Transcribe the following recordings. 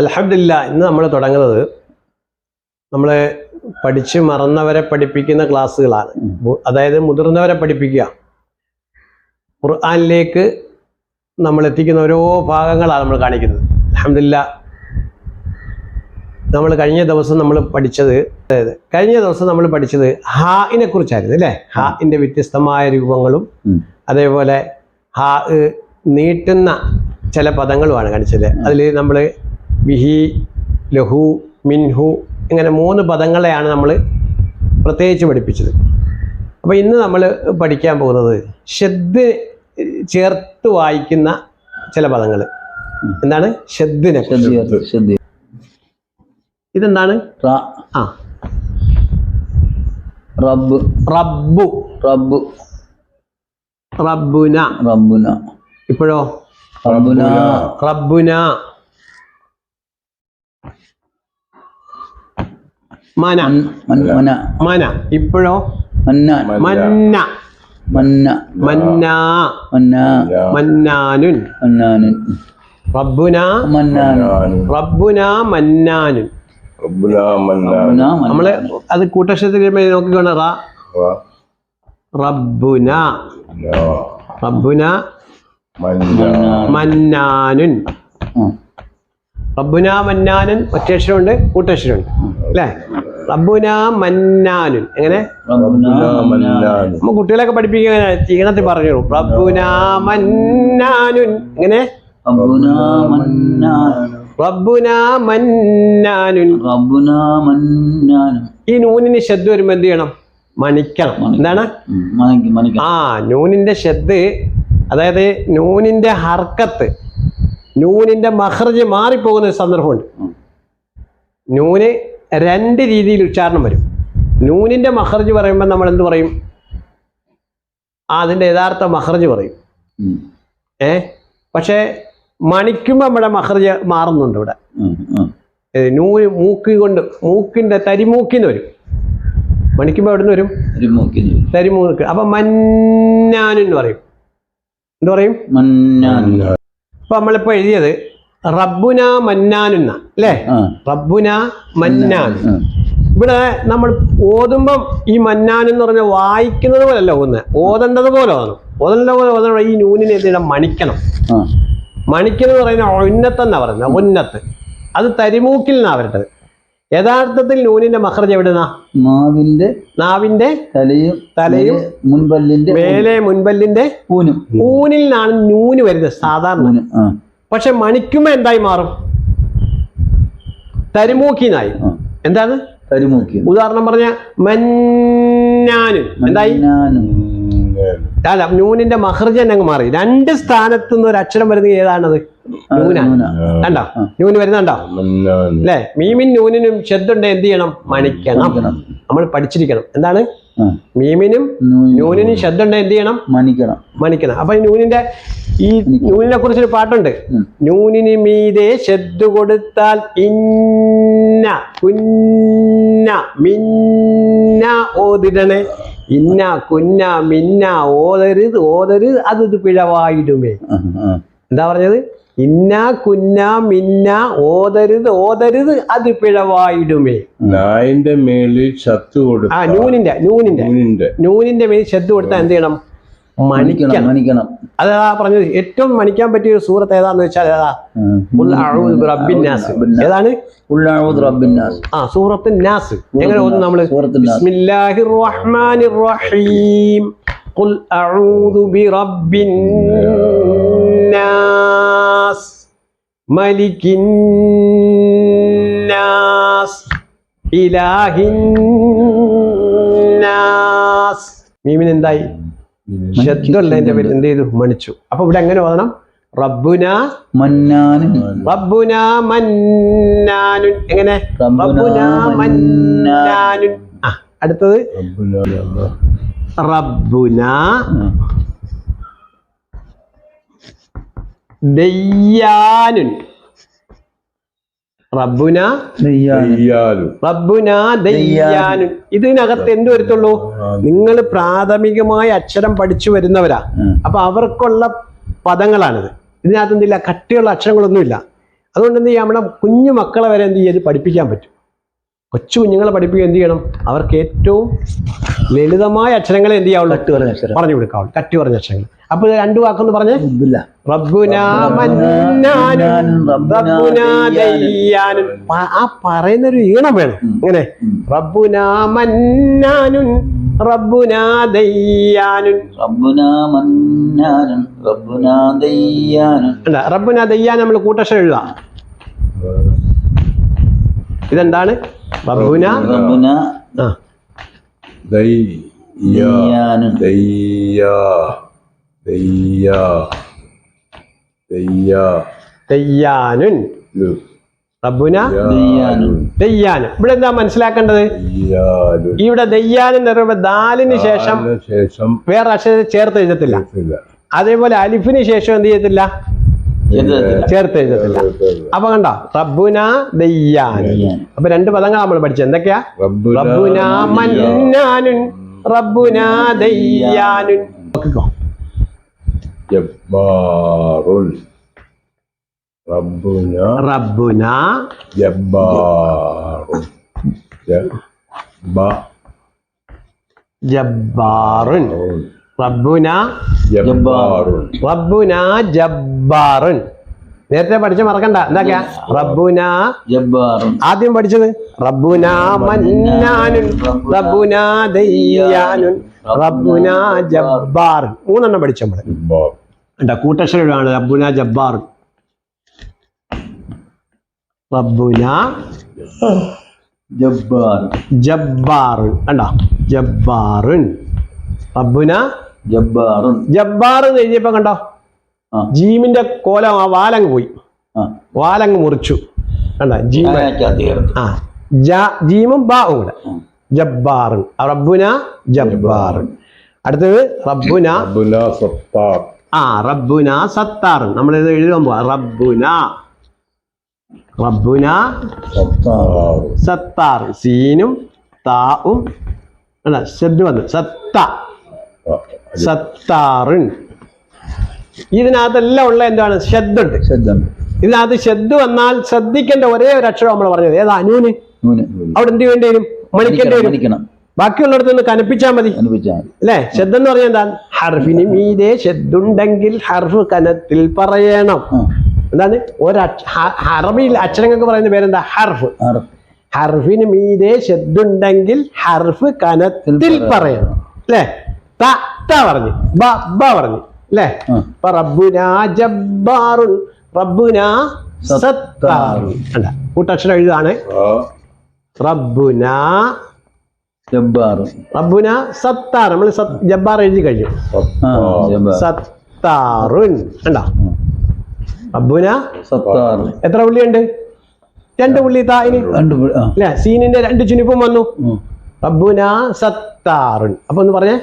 അലഹമില്ല ഇന്ന് നമ്മൾ തുടങ്ങുന്നത് നമ്മളെ പഠിച്ച് മറന്നവരെ പഠിപ്പിക്കുന്ന ക്ലാസ്സുകളാണ്. അതായത് മുതിർന്നവരെ പഠിപ്പിക്കുക. ഖുർആാനിലേക്ക് നമ്മൾ എത്തിക്കുന്ന ഓരോ ഭാഗങ്ങളാണ് നമ്മൾ കാണിക്കുന്നത്. അലഹമില്ല നമ്മൾ കഴിഞ്ഞ ദിവസം നമ്മൾ പഠിച്ചത് അതായത് കഴിഞ്ഞ ദിവസം നമ്മൾ പഠിച്ചത് ഹാഇനെ കുറിച്ചായിരുന്നു അല്ലേ? ഹാഇന്റെ വ്യത്യസ്തമായ രൂപങ്ങളും അതേപോലെ ഹാ നീട്ടുന്ന ചില പദങ്ങളുമാണ് കാണിച്ചത്. അതിൽ നമ്മൾ വിഹി ലഹു മിൻഹു ഇങ്ങനെ മൂന്ന് പദങ്ങളെയാണ് നമ്മൾ പ്രത്യേകിച്ച് പഠിപ്പിച്ചത്. അപ്പോൾ ഇന്ന് നമ്മൾ പഠിക്കാൻ പോകുന്നത് ഷെദ് ചേർത്ത് വായിക്കുന്ന ചില പദങ്ങൾ എന്താണ്? ഷെദ്ദിനെ ഇതെന്താണ്? ആ. റബ്ബ്. റബ്ബു. റബ്ബ്. റബ്ബുന. റബ്ബുന. ഇപ്പോഴോ? റബ്ബുന. റബ്ബുന. മന. മന. മന. ഇപ്പോഴോ? മന്ന. മന്ന. മന്ന. മന്ന. മന്നാനുൻ. മന്നാനുൻ. റബ്ബുന. മന്നാനുൻ. റബ്ബുന മന്നാനുൻ. റബ്ബുന നമ്മൾ അത് കൂട്ടക്ഷരത്തിൽ നോക്കിക്കൊണ്ട് റ. റബ്ബുന. റബ്ബുന. മന്നാനുൻ. റബ്ബുന മന്നാനൻ. ഒറ്റക്ഷരമുണ്ട് കൂട്ടക്ഷരമുണ്ട്. അല്ലേ? റബ്ബുന മന്നാനുൻ. എങ്ങനെ? നമ്മ കുട്ടികളൊക്കെ പഠിപ്പിക്കാൻ ചീണത്തിൽ പറഞ്ഞു റബ്ബുന മന്നാനുൻ. എങ്ങനെ? റബ്ബുന മന്നാനുൻ. റബ്ബുന മന്നാനുൻ. ഈ നൂനിന് ശബ്ദ വരുമ്പോൾ എന്ത് ചെയ്യണം? മണിക്കണം. എന്താണ്? ആ നൂനിന്റെ ശബ്ദ് അതായത് നൂനിന്റെ ഹർക്കത്ത് നൂനിന്റെ മഹർജ് മാറിപ്പോകുന്ന ഒരു സന്ദർഭമുണ്ട്. നൂന് രണ്ട് രീതിയിൽ ഉച്ചാരണം വരും. നൂനിന്റെ മഹർജ് പറയുമ്പോൾ നമ്മൾ എന്ത് പറയും? അതിന്റെ യഥാർത്ഥ മഹർജ് പറയും. ഏ? പക്ഷേ മണിക്കുമ്പോൾ നമ്മുടെ മഹർജ് മാറുന്നുണ്ട് ഇവിടെ. നൂ. മൂക്ക് കൊണ്ട് മൂക്കിന്റെ തരിമൂക്കിന്ന് വരും. മണിക്കുമ്പോൾ എവിടെ നിന്ന് വരും. തരിമൂക്ക്. അപ്പൊ മന്നാനു എന്ന് പറയും. എന്ത് പറയും? അപ്പൊ നമ്മളിപ്പോ എഴുതിയത് റബ്ബുന മന്നാനുന്ന അല്ലേ? റബ്ബുന മന്നാൻ. ഇവിടെ നമ്മൾ ഓതുമ്പം ഈ മന്നാൻ എന്ന് പറഞ്ഞ വായിക്കുന്നത് പോലല്ല ഒന്ന് ഓതേണ്ടത് പോലെ ഓതണം. ഓതേണ്ടത് പോലെ ഓതണം ഈ നൂനിനെ എന്തിനാ മണിക്കണം. മണിക്കണം എന്ന് പറയുന്ന ഉന്നത്ത് എന്നാ പറയുന്നത് ഉന്നത്ത്. അത് തരിമൂക്കിൽ നിന്നാ വരട്ടത് യഥാർത്ഥത്തിൽ നൂനിന്റെ മഹർജ് എവിടുന്നാ? നാവിന്റെ നാവിന്റെ തലയും തലയും മുൻപല്ലിന്റെ മേലെ മുൻപല്ലിന്റെ ഊനും. ഊനിൽ നിന്നാണ് നൂന് വരുന്നത് സാധാരണ. പക്ഷെ മണിക്കുമ്പ എന്തായി മാറും? തരിമൂക്കിനായി എന്താണ് ഉദാഹരണം പറഞ്ഞ മന്നാനും. എന്തായി? അല്ല നൂനിന്റെ മഹർജൻ അങ്ങ് മാറി. രണ്ട് സ്ഥാനത്ത് നിന്ന് ഒരു അക്ഷരം വരുന്നത് ഏതാണത്. കണ്ടോ? ന്യൂന് നൂന് വരുന്നുണ്ടോ? അല്ലേ? മീമിൻ നൂനിനും ഷെദ്ദുണ്ട് എന്ത് ചെയ്യണം? മണിക്കണം. നമ്മൾ പഠിച്ചിരിക്കണം. എന്താണ്? മീമിനും ന്യൂനിനും നൂനിനും ശബ്ദുണ്ട് എന്ത് ചെയ്യണം? മണിക്കണം. മണിക്കണം. അപ്പൊ ഈ നൂനിന്റെ ഈ നൂനിനെ കുറിച്ചൊരു പാട്ടുണ്ട്. ന്യൂനിന് നൂനിന് മീതെ ശബ്ദ കൊടുത്താൽ ഇന്ന കുന്ന മിന്ന ഓതിടണേ. ഇന്ന കുന്ന മിന്ന ഓതരുത് ഓതരുത് അതൊരു പിഴവായിടുമേ. എന്താ പറഞ്ഞത്? ഇന്ന കുന്ന മിന്ന ഓതരുത് ഓതരുത് അത് പിഴവായിടുമേ. നായിന്റെ മേളിൽ ചത്തു ആ കൊടുത്ത നൂനിന്റെ നൂനിന്റെ. നൂനിന്റെ. നൂനിന്റെ മേൽ ശബ്ദ കൊടുത്താൽ എന്ത് ചെയ്യണം? മണിക്കണം മണിക്കണം. അതാ പറഞ്ഞത്. ഏറ്റവും മണിക്കാൻ പറ്റിയ ഒരു സൂറത്ത് ഏതാന്ന് വെച്ചാൽ ഏതാ ആ. ഖുൽ അഊദു ബിറബ്ബിൻ നാസ്. ഏതാണ്? ഖുൽ അഊദു റബ്ബിൻ നാസ്. ആ സൂറത്ത് നാസ്. എങ്ങനെ ഒന്ന്. ബിസ്മില്ലാഹിർ റഹ്മാനിർ റഹീം. ഖുൽ അഊദു ബിറബ്ബിൻ നാസ് മലിക്കിൻ നാസ് ഇലാഹിൻ നാസ് മീമിന് എന്തായി? ശബ്ദമുള്ളതിന്റെ പേര് എന്ത് ചെയ്തു മണിച്ചു. അപ്പൊ ഇവിടെ എങ്ങനെ ഓതണം? റബ്ബുന മന്നാനും. റബ്ബുന മന്നാനുൻ എങ്ങനെ? റബ്ബുന മന്നാനു. മന്നാനുൻ ആ അടുത്തത്. റബ്ബുന ആ. ദയ്യാനുൻ റബ്ബുന റബ്ബുന ദയ്യാനുൻ ഇതിനകത്ത് എന്ത് വരത്തുള്ളൂ? നിങ്ങൾ പ്രാഥമികമായ അക്ഷരം പഠിച്ചു വരുന്നവരാ. അപ്പൊ അവർക്കുള്ള പദങ്ങളാണിത്. ഇതിനകത്ത് എന്തില്ല? കട്ടിയുള്ള അക്ഷരങ്ങളൊന്നുമില്ല. അതുകൊണ്ട് എന്ത് ചെയ്യാം? നമ്മുടെ കുഞ്ഞു മക്കളെ വരെ എന്ത് ചെയ്ത് പഠിപ്പിക്കാൻ പറ്റും. കൊച്ചു കുഞ്ഞുങ്ങളെ പഠിപ്പിക്കുക എന്ത് ചെയ്യണം? അവർക്ക് ഏറ്റവും ലളിതമായ അക്ഷരങ്ങളെ എന്ത് ചെയ്യാവുള്ളൂ? കട്ട് പറഞ്ഞ അക്ഷരം. പറഞ്ഞു കൊടുക്കാവുള്ളൂ. കട്ടി പറഞ്ഞ അക്ഷരങ്ങൾ. അപ്പൊ രണ്ട് വാക്കൊന്ന് പറഞ്ഞേ? ആ റബ്ബുനാ ഒരു ഈണം വേണം. ഇങ്ങനെ. റബ്ബുനാ മന്നാനുൻ റബ്ബുനാ ദയ്യാനുൻ റബ്ബുനാ റബ്ബുനാ ദയ്യാനും. അല്ല റബ്ബുനാ ദയ്യാൻ നമ്മൾ കൂട്ടക്ഷരം എഴുതാം. ഇതെന്താണ്? റബ്ബുന ദയ്യാനുൻ. ഇവിടെ എന്താ മനസ്സിലാക്കേണ്ടത്? ഇവിടെ ദയ്യാനും എന്ന് പറയുമ്പോൾ ദാലിന് ശേഷം ശേഷം വേറെ അക്ഷരം ചേർത്ത് എഴുതത്തില്ല. അതേപോലെ അലിഫിന് ശേഷം എന്ത് ചെയ്യത്തില്ല? എഴുതത്തില്ല. ചേർത്ത് എഴുതത്തില്ല. അപ്പൊ കണ്ട? റബ്ബുന ദയ്യാൻ. അപ്പൊ രണ്ട് പദങ്ങൾ നമ്മൾ പഠിച്ചത്. എന്തൊക്കെയാ? റബ്ബുന മന്നാനുൻ. റബ്ബുന ദയ്യാനുൻ. ജബ്ബാറുൻ റബ്ബുന റബ്ബുന ജബ്ബാറുൻ. ജബ്ബാറുൻ റബ്ബുന ജബ്ബാറുൻ. റബ്ബുന ജബ്ബാറുൻ. നേരത്തെ പഠിച്ച മറക്കണ്ട. എന്താക്കാ റബ്ബുന ആദ്യം പഠിച്ചത്? റബ്ബുന മന്നാനുൻ റബ്ബുന ദയ്യാനുൻ റബ്ബുന ജബ്ബാർ മൂന്നെണ്ണം പഠിച്ചു നമ്മൾ. ജബ്ബാർ എന്താ കൂട്ടക്ഷരമാണ് റബ്ബുന ജബ്ബാറുൻ. റബ്ബുന ജബ്ബാറുൻ. ജബ്ബാറുൻ. കണ്ടോ? ജബ്ബാറുൻ. റബ്ബുന ജബ്ബാറുൻ ജബ്ബാറുൻ എഴുതിയപ്പോ കണ്ടോ? ജീമിന്റെ കോലം ആ വാലങ് പോയി. വാലങ് മുറിച്ചു. കണ്ട? ജീമ. ആ ബാവും കൂടെ. ജബ്ബാറുൻ റബ്ബുന ജബ്ബാറുൻ അടുത്തത് റബ്ബുന ആ റബ്ബുന സത്താറുൻ ഇത് എഴുതാൻ പോവാ. റബ്ബുന. റബ്ബുന സത്താർ. സത്താർ. സീനും താവും അല്ല ശബ്ദ് വന്നു. സത്ത. സത്താറുൻ. ഇതിനകത്തെല്ലാം ഉള്ള എന്താണ്? ശബ്ദുണ്ട് ശ്രദ്ധ ഇതിനകത്ത് ശബ്ദ് വന്നാൽ ശ്രദ്ധിക്കേണ്ട ഒരേ ഒരു അക്ഷരം നമ്മൾ പറഞ്ഞത്. ഏതാ? അനൂന് നൂന്. അവിടെ എന്ത് വേണ്ടി വരും? മണിക്കേണ്ടി വരും. ബാക്കിയുള്ളിടത്ത് നിന്ന് കനപ്പിച്ചാൽ മതി. അല്ലേ? ശബ്ദം എന്ന് പറഞ്ഞാൽ എന്താ ഹർഫിന് മീതെ ശബ്ദുണ്ടെങ്കിൽ ഹർഫ് കനത്തിൽ പറയണം. എന്താണ്? ഒരു അറബിയിൽ അക്ഷരങ്ങൾക്ക് പറയുന്ന പേരെന്താ? ഹർഫ്. ഹർഫിന് മീതെ ശബ്ദുണ്ടെങ്കിൽ ഹർഫ് കനത്തിൽ പറയണം. അല്ലേ? ത ത പറഞ്ഞു. ബ ബ പറഞ്ഞു. അല്ലേ റബ്ബുനാ ജബ്ബാറുൻ റബ്ബുന സത്താറുൻ. അല്ല കൂട്ടക്ഷരം എഴുതാണ്. റബ്ബുനാ ജബ്ബാറുൻ. റബ്ബുന സത്താർ നമ്മൾ ജബ്ബാർ എഴുതി കഴിഞ്ഞു. സത്താറുൻ. കണ്ടോ? റബ്ബുന സത്താറ് എത്ര പുള്ളിയുണ്ട്? രണ്ട് പുള്ളി തായിന് അല്ലെ സീനിന്റെ രണ്ട് ചുനിപ്പും വന്നു. റബ്ബുന സത്താറുൻ. അപ്പൊ ഒന്ന് പറഞ്ഞേ.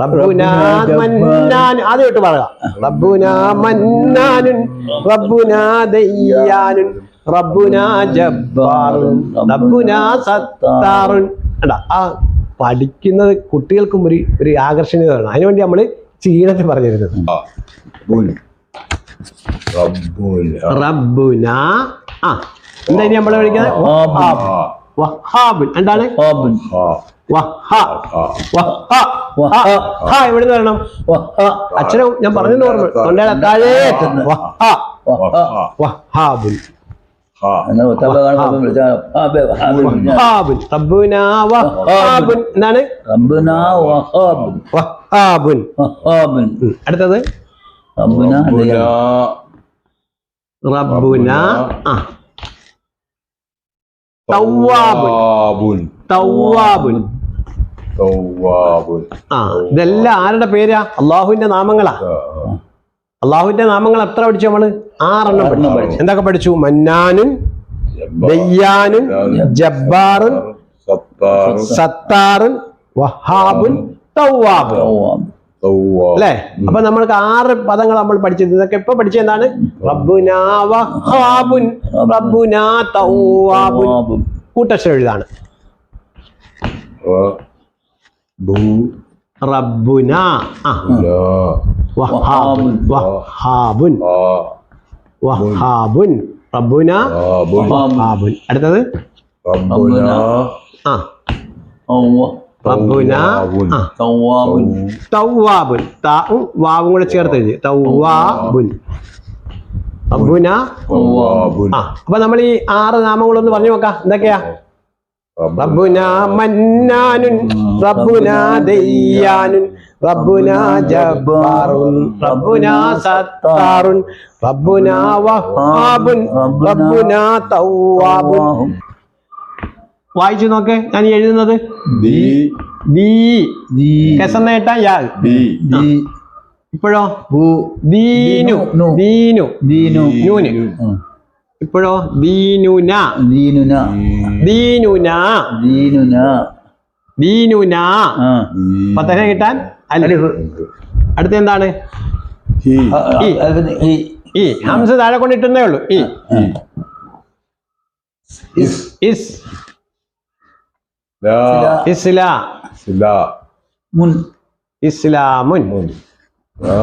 ജബ്ബാറുൻ. മന്നാൻ. ആദ്യമായിട്ട് പറയുക റബ്ബുന മന്നാനുൻ റബ്ബുന ദയ്യാനുൻ റബ്ബുന ജബ്ബാറുൻ റബ്ബുന സത്താറുൻ. കണ്ടാ? ആ പഠിക്കുന്നത് കുട്ടികൾക്കും ഒരു ഒരു ആകർഷണീയത വേണം. അതിനുവേണ്ടി നമ്മൾ ചീനത്തിൽ പറഞ്ഞിരുന്നത്. റബ്ബുന റബ്ബുന. ആ എന്താ ഇനി നമ്മൾ വിളിക്കുന്നത്. വഹാബുൻ എന്താണ് ആബുൻ വഹ. ആ വഹ. വഹ. ഹ എവിടെ നിന്ന് വരണം? വഹ. ഞാൻ പറഞ്ഞു ഓർമ്മ. തൊണ്ടയുടെ താഴെ വഹാബുൻ എന്താണ്? അടുത്തത്? റബ്ബുന. ആ. തവ്വാബുൻ. ആ ഇതെല്ലാം ആരുടെ പേരാ? അള്ളാഹുവിന്റെ നാമങ്ങളാ. അള്ളാഹുവിന്റെ നാമങ്ങൾ എത്ര പഠിച്ചു നമ്മൾ? ആറെണ്ണം പഠിച്ചു. എന്തൊക്കെ പഠിച്ചു? മന്നാനും ദയ്യാനും ജബ്ബാറുൻ സത്താറും. സത്താറുൻ വഹാബുൻ തവ്വാബുൻ. അല്ലേ? അപ്പൊ നമ്മൾക്ക് ആറ് പദങ്ങൾ നമ്മൾ പഠിച്ചത് ഇതൊക്കെ ഇപ്പൊ പഠിച്ച എന്താണ്? കൂട്ടക്ഷരം എഴുതാണ്. റബ്ബുന വഹാബുൻ വഹാബുൻ. ആ. വഹാബുൻ റബ്ബുന വഹാബുൻ. വഹാബുൻ. അടുത്തത്? റബ്ബുന ആ. റബ്ബുന തവ്വാബുൻ തൗവാബുൻ. താവും വാവും കൂടെ ചേർത്ത് എഴുതി. തൗവാബുൻ. റബ്ബുന തവ്വാബുൻ ആ. അപ്പൊ നമ്മൾ ഈ ആറ് നാമങ്ങളൊന്ന് പറഞ്ഞു നോക്കാം. എന്തൊക്കെയാ? റബ്ബുന. മന്നാനുൻ. റബ്ബുന ദയ്യാനുൻ. റബ്ബുന ജബ്ബാറുൻ. റബ്ബുന സത്താറുൻ. റബ്ബുന വഹാബുൻ. റബ്ബുന തൗവാബുൻ. വായിച്ചു നോക്ക്. ഞാൻ എഴുതുന്നത്? ദി. ദീ. ദീ. കെസന്നേട്ട യാ. ഇപ്പോഴോ? ദീനു. ദീനു. ദീനു. നൂന്. ഇപ്പോഴോ? ദീനുന. ദീനുന. ദീനുന. ദീനുന. ദീനുന. പത്തന കിട്ടാൻ? അലിഫ് അടുത്ത എന്താണ്? ഈ. ഹംസ താഴെ കൊണ്ടിട്ടുന്നേ ഉള്ളൂ. ഈ. ഇസ് ഇസ് ലാ ഇസ്ലാ സിലാ മുൻ ഇസ്ലാമുൻ. മുൻ.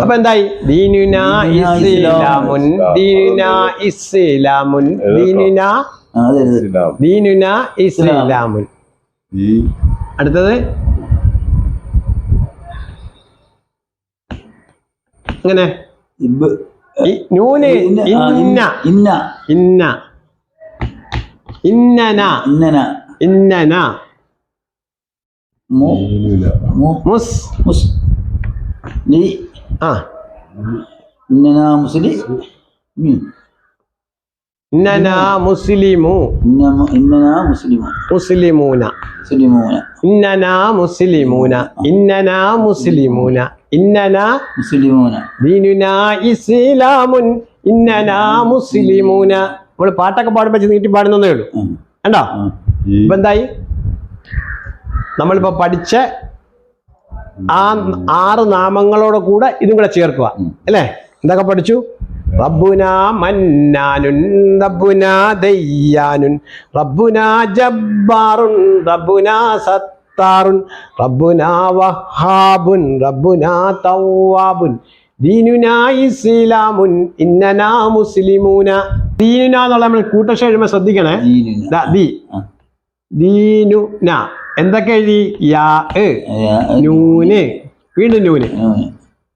അപ്പൊ എന്തായി? ദീനുന ഇസ്ലാമുൻ. ദീനുന ഇസ്ലാമുൻ. ദീനുന ദീനുന ഇസ്ലാമുൻ. അടുത്തത്? ഈ നൂന്. ഇന്ന. ഇന്ന. ഇന്ന. ഇന്ന. ഇന്നന. ഇന്നന. മുസ്. മുസ്. ലി ആ. ഇന്നനാ മുസ്ലി. ഇന്നന മുസ്ലിമു. മുസ്ലിമു. മുസ്ലിമൂന. മുസ്ലിമൂന. ഇന്നനാ മുസ്ലിമൂന. ഇന്നനാ മുസ്ലിമൂന. ഇന്നനാ മുസ്ലിമൂന. ദീനുന ഇസ്ലാമുൻ. ഇന്നനാ മുസ്ലിമൂന. നമ്മൾ പാട്ടൊക്കെ പാടുമ്പോൾ നീട്ടി പാടുന്നതേ ഉള്ളൂ. കണ്ടോ. ഇപ്പൊ എന്തായി നമ്മളിപ്പോ പഠിച്ച ആ ആറ് നാമങ്ങളോട് കൂടെ ഇതും കൂടെ ചേർക്കുക. അല്ലേ? എന്തൊക്കെ പഠിച്ചു? റബ്ബുന മന്നാനുൻ റബ്ബുന ദയ്യാനുൻ റബ്ബുന ജബ്ബാറുൻ റബ്ബുന സത്താറുൻ റബ്ബുന വഹാബുൻ റബ്ബുന തൗവാബുൻ. ദീനുന ഇസ്ലാമുൻ ഇന്നനാ മുസ്ലിമൂന. ദീനുന എന്നുള്ള നമ്മൾ എഴുതുമ്പോൾ ശ്രദ്ധിക്കണേ. ദാ, ദീ ന. എന്തൊക്കെ എഴുതി? യാ നൂന്. വീണ്ടും നൂന്.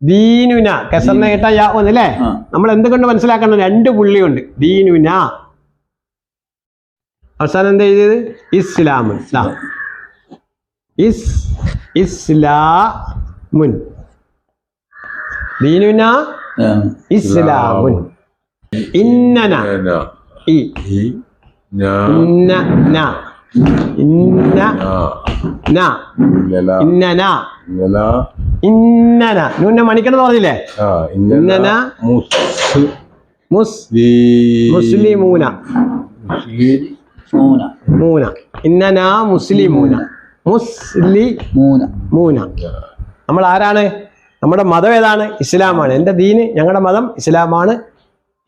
ദീനുന കെസറിനെ കേട്ട യാ ഒന്ന് അല്ലേ? നമ്മൾ എന്തുകൊണ്ട് മനസ്സിലാക്കണം? രണ്ട് പുള്ളിയുണ്ട്. ദീനുന അവസാനം എന്താ എഴുതിയത്? ഇസ്ലാമുൻ ദാ. ഇസ് ഇസ്ലാമുൻ. ദീനുന. ഇസ്ലാമുൻ. ഇന്നന. ഇ. ഇന്ന ന. ഇന്ന ന. ഇന്നന ഇന്നന നൂന്നെ മണിക്കണം പറഞ്ഞില്ലേ? ഇന്നന മുസ്ലിമൂന മുസ്ലിം മൂന ഇന്നന മുസ്ലിമൂന. മുസ്ലി. മൂന. മൂന. നമ്മൾ ആരാണ് നമ്മുടെ മതം ഏതാണ്? ഇസ്ലാമാണ്. എന്റെ ദീന് ഞങ്ങളുടെ മതം ഇസ്ലാമാണ്.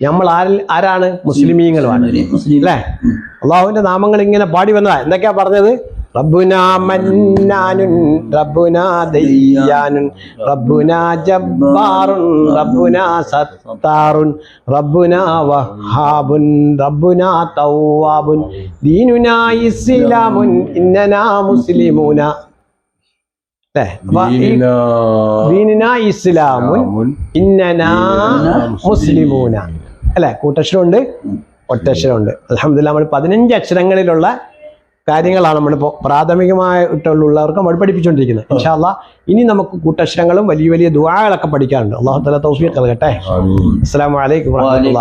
നമ്മൾ ആരിൽ ആരാണ്? മുസ്ലിമീങ്ങളുമാണ്. മുസ്ലിം അല്ലേ? അള്ളാഹുവിന്റെ നാമങ്ങൾ ഇങ്ങനെ പാടി വന്നതാ. എന്തൊക്കെയാ പറഞ്ഞത്? റബ്ബുന മന്നാനുൻ റബ്ബുന ദയ്യാനുൻ റബ്ബുന ജബ്ബാറുൻ റബ്ബുന സത്താറുൻ റബ്ബുന വഹാബുൻ റബ്ബുന തൗവാബുൻ. ദീനുനാ ഇസ്ലാമുൻ ഇന്നനാ മുസ്ലിമൂന. ദീനുന ഇസ്ലാമുൻ ഇന്നനാ മുസ്ലിമൂന. അല്ലെ? കൂട്ടക്ഷരമുണ്ട് ഒറ്റക്ഷരമുണ്ട്. അലഹമില്ല നമ്മൾ പതിനഞ്ച് അക്ഷരങ്ങളിലുള്ള കാര്യങ്ങളാണ് നമ്മളിപ്പോൾ പ്രാഥമികമായിട്ടുള്ളവർക്ക് നമ്മൾ പഠിപ്പിച്ചുകൊണ്ടിരിക്കുന്നത്. ഇൻഷാല്ല ഇനി നമുക്ക് കൂട്ടക്ഷരങ്ങളും വലിയ വലിയ ദുആകളൊക്കെ പഠിക്കാറുണ്ട്. അള്ളാഹു തല തൗഫീഖ് നൽകട്ടെ. അസ്സാം വലൈക്കും വാഹമത്തുള്ള